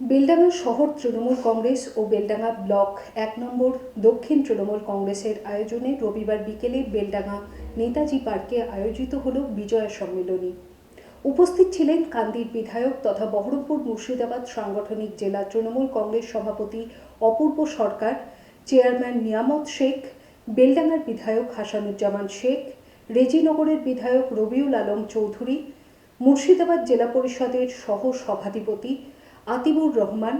বেলডাঙ্গা শহর তৃণমূল কংগ্রেস ও বেলডাঙ্গা ব্লক এক নম্বর দক্ষিণ তৃণমূল কংগ্রেসের আয়োজনে রবিবার বিকেলে বেলডাঙ্গা নেতাজি পার্কে আয়োজিত হল বিজয়া সম্মেলনী। উপস্থিত ছিলেন কান্দির বিধায়ক তথা বহরমপুর মুর্শিদাবাদ সাংগঠনিক জেলা তৃণমূল কংগ্রেস সভাপতি অপূর্ব সরকার, চেয়ারম্যান নিয়ামত শেখ, বেলডাঙ্গার বিধায়ক হাসানুজ্জামান শেখ, রেজিনগরের বিধায়ক রবিউল আলম চৌধুরী, মুর্শিদাবাদ জেলা পরিষদের সহ সভাধিপতি আতিবুর রহমান,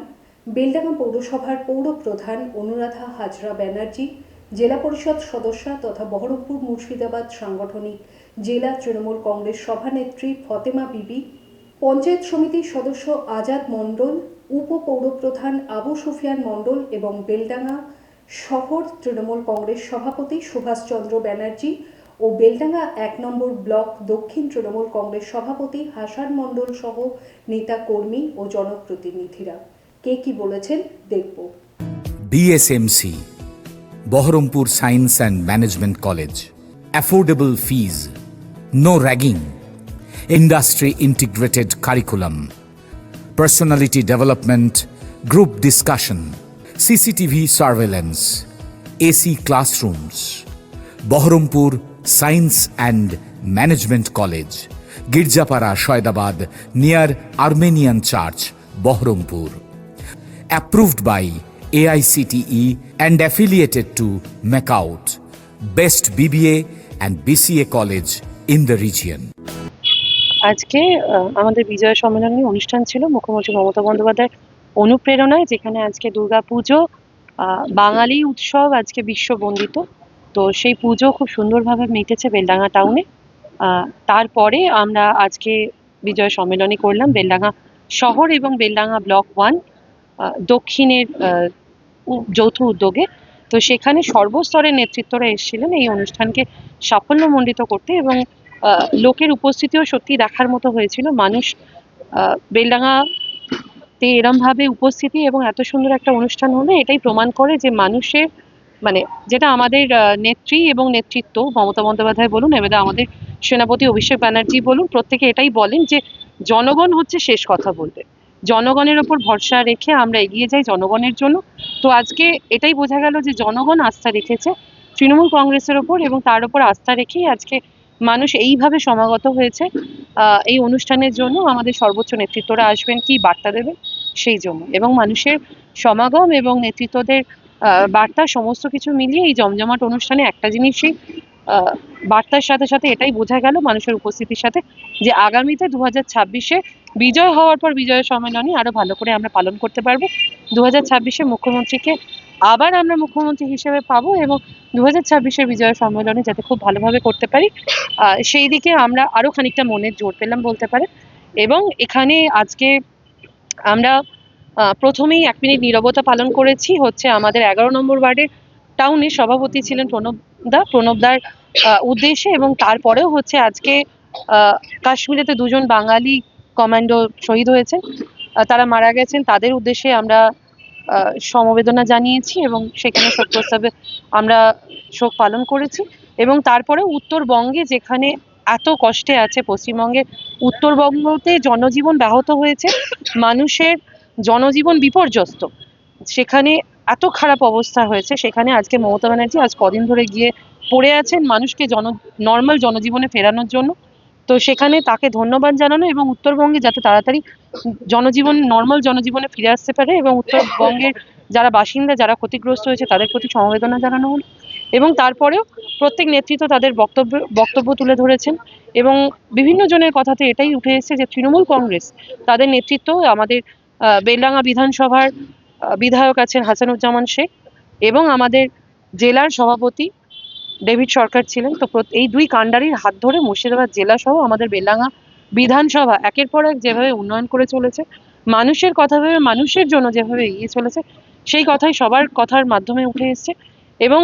বেলডাঙ্গা পৌরসভার পৌর প্রধান অনুরাধা হাজরা ব্যানার্জি, জেলা পরিষদ সদস্যা তথা বহরমপুর মুর্শিদাবাদ সাংগঠনিক জেলা তৃণমূল কংগ্রেস সভানেত্রী ফতেমা বিবি, পঞ্চায়েত সমিতির সদস্য আজাদ মণ্ডল, উপপৌরপ্রধান আবু সুফিয়ান মণ্ডল এবং বেলডাঙ্গা শহর তৃণমূল কংগ্রেস সভাপতি সুভাষচন্দ্র ব্যানার্জি ও বেলডাঙ্গা এক নম্বর ব্লক দক্ষিণ তৃণমূল কংগ্রেস সভাপতি হাসান মণ্ডল সহ নেতা কর্মী ও জনপ্রতিনিধিরা। কে কি বলেছেন দেখব। BSMC Berhampore science and management college affordable fees no ragging industry integrated curriculum personality development group discussion CCTV surveillance AC classrooms Berhampore science and management college Girjapara Saidabad near Armenian church Berhampore approved by AICTE and affiliated to MAKAUT best BBA and BCA college in the region আজকে আমাদের বিজয় সম্মেলনে অনুষ্ঠান ছিল। মুখ্যমন্ত্রী মমতা বন্দ্যোপাধ্যায় অনুপ্রেরণায়, যেখানে আজকে দুর্গাপুজো বাঙালি উৎসব আজকে বিশ্ববন্দিত তো সেই পুজো খুব সুন্দরভাবে মিটেছে বেলডাঙ্গা টাউনে তারপরে আমরা আজকে বিজয় সম্মেলনী করলাম বেলডাঙ্গা শহর এবং বেলডাঙ্গা ব্লক ওয়ান দক্ষিণের যৌথ উদ্যোগে। তো সেখানে সর্বস্তরের নেতৃত্বরা এসেছিলেন এই অনুষ্ঠানকে সাফল্যমণ্ডিত করতে এবং লোকের উপস্থিতিও সত্যি দেখার মতো হয়েছিল। মানুষ আহ, বেলডাঙ্গাতে এরমভাবে উপস্থিতি এবং এত সুন্দর একটা অনুষ্ঠান হলে এটাই প্রমাণ করে যে মানুষের মানে যেটা আমাদের নেত্রী এবং নেতৃত্ব, মমতা বন্দ্যোপাধ্যায় বলুন এবারে আমাদের সেনাপতি অভিষেক ব্যানার্জি বলুন, প্রত্যেকে এটাই বলেন যে জনগণ হচ্ছে শেষ কথা বলবে। জনগণের ওপর ভরসা রেখে আমরা এগিয়ে যাই জনগণের জন্য। তো আজকে এটাই বোঝা গেল যে জনগণ আস্থা রেখেছে তৃণমূল কংগ্রেসের ওপর এবং তার ওপর আস্থা রেখেই আজকে মানুষ এইভাবে সমাগত হয়েছে। এই অনুষ্ঠানের জন্য আমাদের সর্বোচ্চ নেতৃত্বরা আসবেন, কি বার্তা দেবেন? সেই জন্য। এবং মানুষের সমাগম এবং নেতৃত্বদের বার্তা সমস্ত কিছু মিলিয়ে এই জমজমাট অনুষ্ঠানে একটা জিনিসই বার্তার সাথে সাথে এটাই বোঝা গেল মানুষের উপস্থিতির সাথে যে আগামীতে দু হাজার ছাব্বিশে বিজয় হওয়ার পর বিজয় সম্মেলনী আরও ভালো করে আমরা পালন করতে পারব। দু হাজার ছাব্বিশে মুখ্যমন্ত্রীকে আবার আমরা মুখ্যমন্ত্রী হিসেবে পাবো এবং দু হাজার ছাব্বিশের বিজয় সম্মেলনে যাতে খুব ভালোভাবে করতে পারি। সেই দিকে আমরা আরও খানিকটা মনের জোর পেলাম বলতে পারে এবং এখানে আজকে আমরা প্রথমেই এক মিনিট নীরবতা পালন করেছি। হচ্ছে আমাদের এগারো নম্বর ওয়ার্ডের টাউনে সভাপতি ছিলেন প্রণব দা। প্রণব দার উদ্দেশ্যে এবং তারপরেও হচ্ছে আজকে কাশ্মীরেতে দুজন বাঙালি কমান্ডো শহীদ হয়েছে। তারা মারা গেছেন। তাদের উদ্দেশ্যে আমরা সমবেদনা জানিয়েছি এবং সেখানে শোক প্রস্তাবে আমরা শোক পালন করেছি। এবং তারপরে উত্তরবঙ্গে যেখানে এত কষ্টে আছে, পশ্চিমবঙ্গে উত্তরবঙ্গতে জনজীবন ব্যাহত হয়েছে, মানুষের জনজীবন বিপর্যস্ত। সেখানে এত খারাপ অবস্থা হয়েছে, সেখানে আজকে মমতা ব্যানার্জি আজ কদিন ধরে গিয়ে পড়ে আছেন মানুষকে জন নর্মাল জনজীবনে ফেরানোর জন্য। তো সেখানে তাকে ধন্যবাদ জানানো এবং উত্তরবঙ্গে যাতে তাড়াতাড়ি জনজীবন নর্মাল জনজীবনে ফিরে আসতে পারে এবং উত্তরবঙ্গের যারা বাসিন্দা, যারা ক্ষতিগ্রস্ত হয়েছে, তাদের প্রতি সমবেদনা জানানো হলো। এবং তারপরেও প্রত্যেক নেতৃত্ব তাদের বক্তব্য বক্তব্য তুলে ধরেছেন এবং বিভিন্ন জনের কথাতে এটাই উঠে এসেছে যে তৃণমূল কংগ্রেস, তাদের নেতৃত্ব আমাদের বেলডাঙ্গা বিধানসভার বিধায়ক আছেন হাসানুজ্জামান শেখ এবং আমাদের জেলার সভাপতি ডেভিড সরকার ছিলেন। তো এই দুই কাণ্ডারির হাত ধরে মুর্শিদাবাদ জেলা সহ আমাদের বেলডাঙ্গা বিধানসভা একের পর এক যেভাবে উন্নয়ন করে চলেছে, মানুষের কথা ভেবে মানুষের জন্য যেভাবে এগিয়ে চলেছে, সেই কথাই সবার কথার মাধ্যমে উঠে এসছে এবং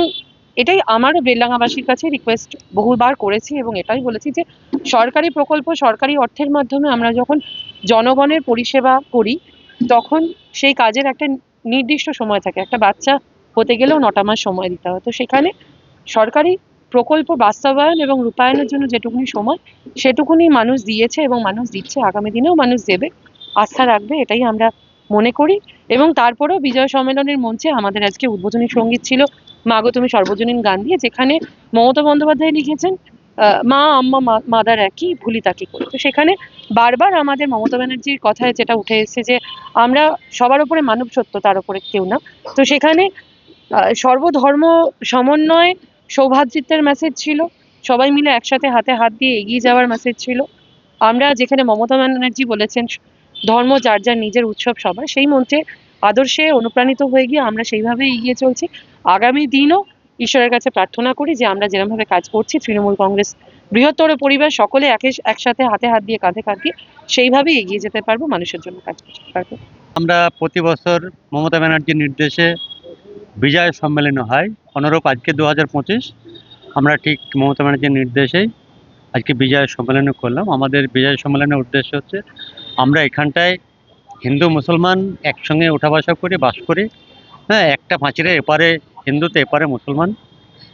এটাই আমার বেলডাঙ্গাবাসীর কাছে রিকোয়েস্ট বহুবার করেছি এবং এটাই বলেছি যে সরকারি প্রকল্প সরকারি অর্থের মাধ্যমে আমরা যখন জনগণের পরিষেবা করি তখন সেই কাজের একটা নির্দিষ্ট সময় থাকে। একটা বাচ্চা হতে গেলেও নটা মাস সময় দিতে হয়। তো সেখানে সরকারি প্রকল্প বাস্তবায়ন এবং রূপায়ণের জন্য যেটুকুনি সময়, সেটুকুনি মানুষ দিয়েছে এবং মানুষ দিচ্ছে। আগামী দিনেও মানুষ দেবে। আস্থা রাখবে, এটাই আমরা মনে করি। এবং তারপরেও বিজয় সম্মেলনের মঞ্চে আমাদের আজকে উদ্বোধনী সংগীত ছিল মাগো সর্বজনীন গান দিয়ে, যেখানে মমতা বন্দ্যোপাধ্যায় লিখেছেন মা, আম্মা মাদার একই, ভুলি তাকে করে। তো সেখানে বারবার আমাদের মমতা ব্যানার্জির কথায় যেটা উঠে এসেছে যে, আমরা সবার উপরে মানব সত্য, তার উপরে কেউ না। তো সেখানে সর্বধর্ম সমন্বয়, সৌভাতৃত্বের মেসেজ ছিল। সবাই মিলে একসাথে হাতে হাত দিয়ে এগিয়ে যাওয়ার মেসেজ ছিল। আমরা যেখানে মমতা ব্যানার্জি বলেছেন, ধর্ম যার যার নিজের উৎসব সবার, সেই মঞ্চে আদর্শে অনুপ্রাণিত হয়ে গিয়ে আমরা সেইভাবে এগিয়ে চলছি। আগামী দিনও ঈশ্বরের কাছে প্রার্থনা করি যে আমরা যেরকমভাবে কাজ করছি, তৃণমূল কংগ্রেস বৃহত্তর পরিবার সকলে একে একসাথে হাতে হাত দিয়ে কাঁধে কাঁধ দিয়ে সেইভাবেই এগিয়ে যেতে পারব, মানুষের জন্য কাজ করতে পারব। আমরা প্রতি বছর মমতা ব্যানার্জির নির্দেশে বিজয় সম্মেলন হয়, অনুরূপ আজকে দু হাজার পঁচিশ। আমরা ঠিক মমতা ব্যানার্জির নির্দেশেই আজকে বিজয় সম্মেলন করলাম। আমাদের বিজয় সম্মেলনের উদ্দেশ্য হচ্ছে আমরা এখানটায় হিন্দু মুসলমান একসঙ্গে ওঠা বসা করে, বাস করি হ্যাঁ একটা পাঁচিরের এপারে হিন্দুতে এপারে মুসলমান।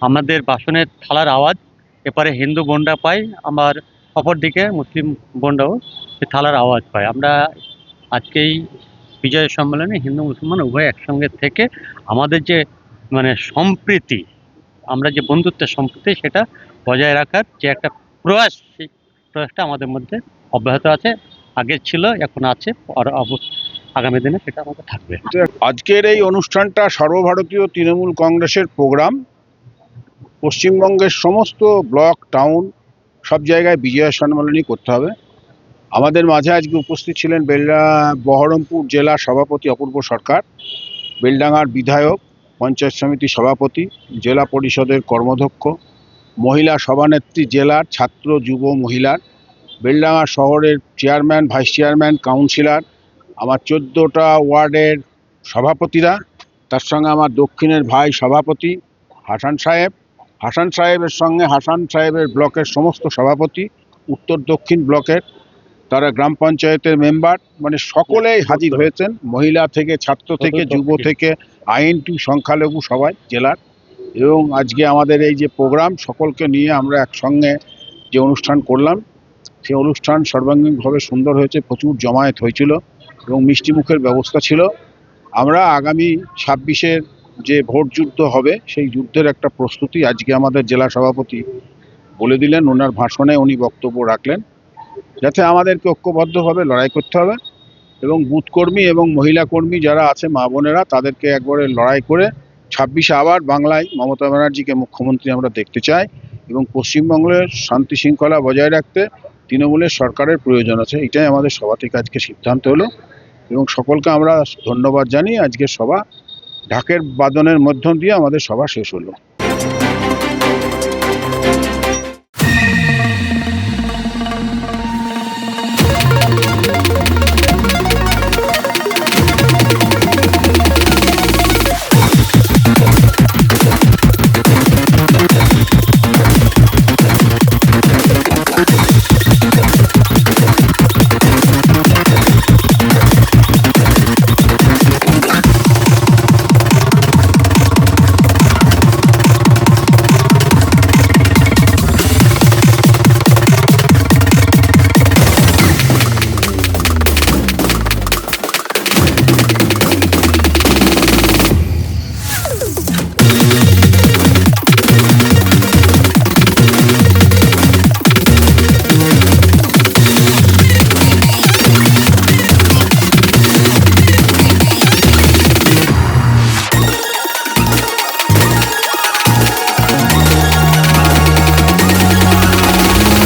আমাদের বাসনের থালার আওয়াজ, এপারে হিন্দু বোনরা পায়, আমার অপর দিকে মুসলিম বোনরাও সেই থালার আওয়াজ পায়। আমরা আজকেই বিজয় সম্মেলনে হিন্দু মুসলমান উভয় একসঙ্গে থেকে আমাদের যে মানে সম্প্রীতি, আমরা যে বন্ধুত্বের সম্প্রীতি, সেটা বজায় রাখার যে একটা প্রয়াস, সেই প্রয়াসটা আমাদের মধ্যে অব্যাহত আছে, আগে ছিল, এখন আছে, আর অব- আগামী দিনে সেটা আমাদের থাকবে। আজকের এই অনুষ্ঠানটা সর্বভারতীয় তৃণমূল কংগ্রেসের প্রোগ্রাম। পশ্চিমবঙ্গের সমস্ত ব্লক, টাউন, সব জায়গায় বিজয় সম্মেলনী করতে হবে। আমাদের মাঝে আজকে উপস্থিত ছিলেন বেলডা, বহরমপুর জেলা সভাপতি অপূর্ব সরকার, বেলডাঙ্গার বিধায়ক, পঞ্চায়েত সমিতি সভাপতি, জেলা পরিষদের কর্মধ্যক্ষ, মহিলা সভানেত্রী জেলার ছাত্র, যুব, মহিলার, বেলডাঙ্গা শহরের চেয়ারম্যান, ভাইস চেয়ারম্যান, কাউন্সিলর আমার চোদ্দোটা ওয়ার্ডের সভাপতিরা তার সঙ্গে আমার দক্ষিণের ভাই সভাপতি হাসান সাহেব। হাসান সাহেবের সঙ্গে হাসান সাহেবের ব্লকের সমস্ত সভাপতি উত্তর দক্ষিণ ব্লকের তারা গ্রাম পঞ্চায়েতের মেম্বার মানে সকলেই হাজির হয়েছেন মহিলা থেকে ছাত্র থেকে যুব থেকে আইন টু সংখ্যালঘু সবাই জেলার। এবং আজকে আমাদের এই যে প্রোগ্রাম সকলকে নিয়ে আমরা একসঙ্গে যে অনুষ্ঠান করলাম সেই অনুষ্ঠান সর্বাঙ্গীনভাবে সুন্দর হয়েছে প্রচুর জমায়েত হয়েছিল। এবং মিষ্টিমুখের ব্যবস্থা ছিল। আমরা আগামী ছাব্বিশের যে ভোট যুদ্ধ হবে, সেই যুদ্ধের একটা প্রস্তুতি আজকে আমাদের জেলা সভাপতি বলে দিলেন। ওনার ভাষণে উনি বক্তব্য রাখলেন। যাতে আমাদেরকে ঐক্যবদ্ধভাবে লড়াই করতে হবে এবং বুথ কর্মী এবং মহিলা কর্মী যারা আছে, মা বোনেরা, তাদেরকে একবারে লড়াই করে ছাব্বিশে আবার বাংলায় মমতা ব্যানার্জিকে মুখ্যমন্ত্রী আমরা দেখতে চাই এবং পশ্চিমবঙ্গের শান্তি শৃঙ্খলা বজায় রাখতে তৃণমূলের সরকারের প্রয়োজন আছে, এটাই আমাদের সভা থেকে আজকে সিদ্ধান্ত হলো। এবং সকলকে আমরা ধন্যবাদ জানিয়ে আজকে সভা ঢাকের বাদনের মধ্য দিয়ে আমাদের সভা শেষ হলো।